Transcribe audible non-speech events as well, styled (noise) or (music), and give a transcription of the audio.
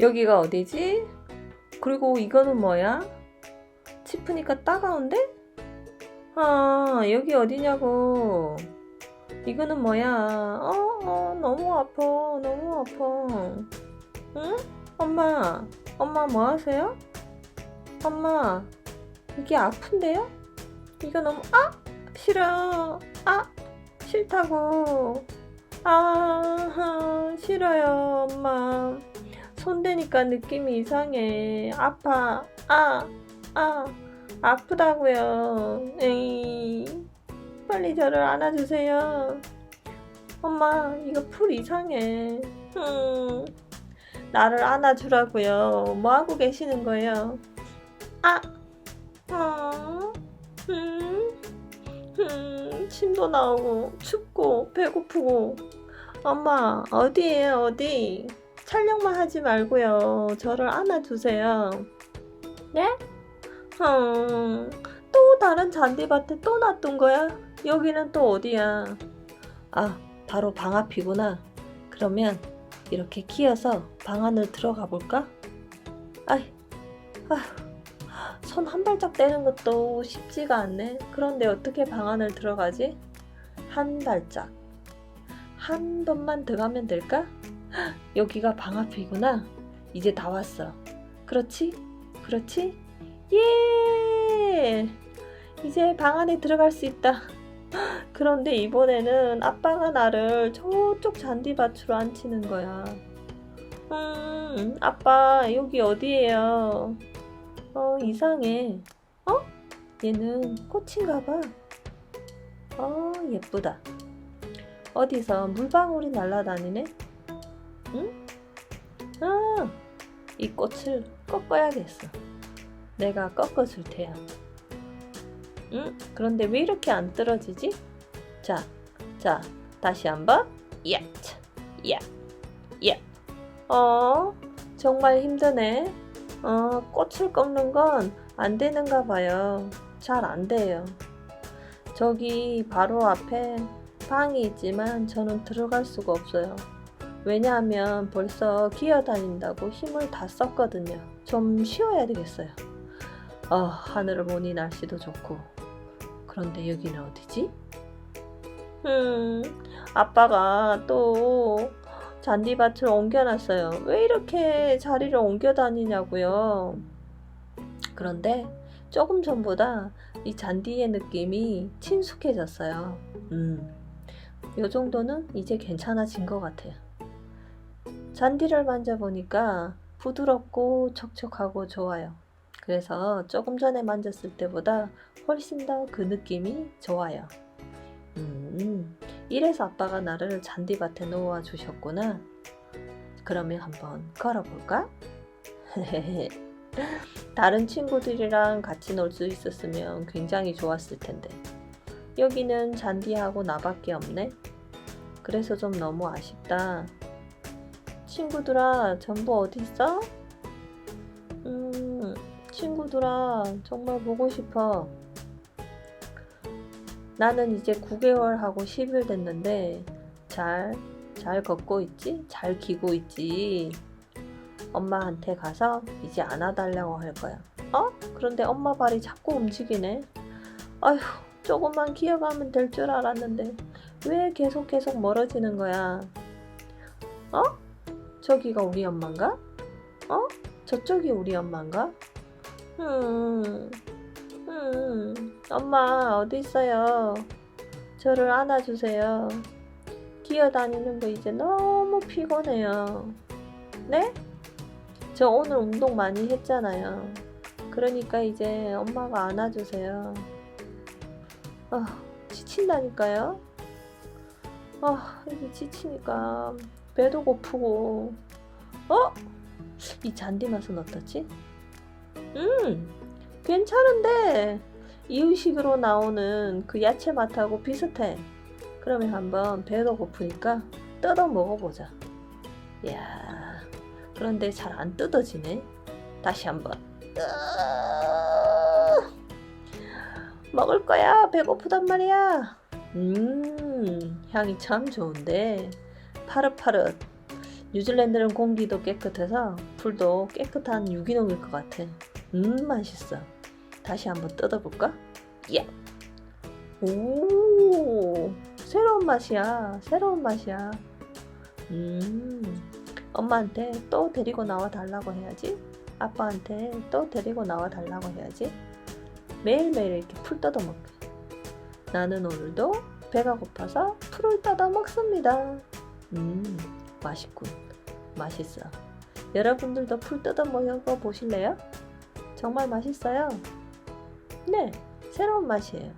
여기가 어디지? 그리고 이거는 뭐야? 짚으니까 따가운데? 아, 여기 어디냐고. 이거는 뭐야? 어, 어, 너무 아파. 너무 아파. 응? 엄마, 엄마 뭐 하세요? 엄마, 이게 아픈데요? 이거 너무, 아! 싫어. 아! 싫다고. 아, 싫어요, 엄마. 손대니까 느낌이 이상해. 아파. 아, 아, 아프다고요. 에이, 빨리 저를 안아주세요. 엄마, 이거 풀 이상해. 음, 나를 안아주라고요. 뭐 하고 계시는 거예요? 아, 어, 음, 음, 침도 나오고 춥고 배고프고. 엄마, 어디에요, 어디? 촬영만 하지 말고요. 저를 안아주세요. 네? 음, 또 다른 잔디밭에 또 놔둔 거야? 여기는 또 어디야? 아, 바로 방 앞이구나. 그러면 이렇게 키어서 방 안을 들어가 볼까? 아이, 아휴, 손한 발짝 떼는 것도 쉽지가 않네. 그런데 어떻게 방 안을 들어가지? 한 발짝. 한 번만 더 가면 될까? 여기가 방 앞이구나. 이제 다 왔어. 그렇지? 그렇지? 예! 이제 방 안에 들어갈 수 있다. 그런데 이번에는 아빠가 나를 저쪽 잔디밭으로 앉히는 거야. 음, 아빠, 여기 어디예요? 어, 이상해. 어? 얘는 꽃인가 봐. 어, 예쁘다. 어디서 물방울이 날아다니네? 응? 아, 이 꽃을 꺾어야겠어. 내가 꺾어줄 테야. 응? 그런데 왜 이렇게 안 떨어지지? 자, 자, 다시 한번. 야, 차, 야, 야. 어, 정말 힘드네. 어, 꽃을 꺾는 건 안 되는가 봐요. 잘 안 돼요. 저기 바로 앞에 방이 있지만 저는 들어갈 수가 없어요. 왜냐하면 벌써 기어다닌다고 힘을 다 썼거든요. 좀 쉬어야 되겠어요. 어, 하늘을 보니 날씨도 좋고. 그런데 여기는 어디지? 음, 아빠가 또 잔디밭을 옮겨놨어요. 왜 이렇게 자리를 옮겨 다니냐고요. 그런데 조금 전보다 이 잔디의 느낌이 친숙해졌어요. 음, 요 정도는 이제 괜찮아진 것 같아요. 잔디를 만져보니까 부드럽고 촉촉하고 좋아요. 그래서 조금 전에 만졌을 때보다 훨씬 더 그 느낌이 좋아요. 음, 이래서 아빠가 나를 잔디밭에 놓아 주셨구나. 그러면 한번 걸어볼까? (laughs) 다른 친구들이랑 같이 놀 수 있었으면 굉장히 좋았을 텐데. 여기는 잔디하고 나밖에 없네. 그래서 좀 너무 아쉽다. 친구들아, 전부 어디 있어? 음, 친구들아, 정말 보고 싶어. 나는 이제 9개월 하고 10일 됐는데, 잘, 잘 걷고 있지? 잘 기고 있지? 엄마한테 가서 이제 안아달라고 할 거야. 어? 그런데 엄마 발이 자꾸 움직이네. 아휴, 조금만 기어가면 될 줄 알았는데, 왜 계속 계속 멀어지는 거야? 어? 저기가 우리 엄마인가? 어? 저쪽이 우리 엄마인가? 음, 음, 엄마 어디 있어요? 저를 안아주세요. 기어다니는 거 이제 너무 피곤해요. 네? 저 오늘 운동 많이 했잖아요. 그러니까 이제 엄마가 안아주세요. 아, 지친다니까요. 아, 이게 지치니까 배도 고프고. 어? 이 잔디 맛은 어떻지? 음, 괜찮은데 이유식으로 나오는 그 야채 맛하고 비슷해. 그러면 한번 배도 고프니까 뜯어 먹어보자. 야, 그런데 잘 안 뜯어지네. 다시 한번. 먹을 거야. 배고프단 말이야. 음, 향이 참 좋은데. 파릇파릇. 뉴질랜드는 공기도 깨끗해서 풀도 깨끗한 유기농일 것 같아. 음, 맛있어. 다시 한번 뜯어볼까? 예. 오, 새로운 맛이야. 새로운 맛이야. 음, 엄마한테 또 데리고 나와 달라고 해야지. 아빠한테 또 데리고 나와 달라고 해야지. 매일매일 이렇게 풀 뜯어 먹게. 나는 오늘도 배가 고파서 풀을 뜯어 먹습니다. 음, 맛있군. 맛있어. 여러분들도 풀 뜯어 먹어 보실래요? 정말 맛있어요. 네, 새로운 맛이에요.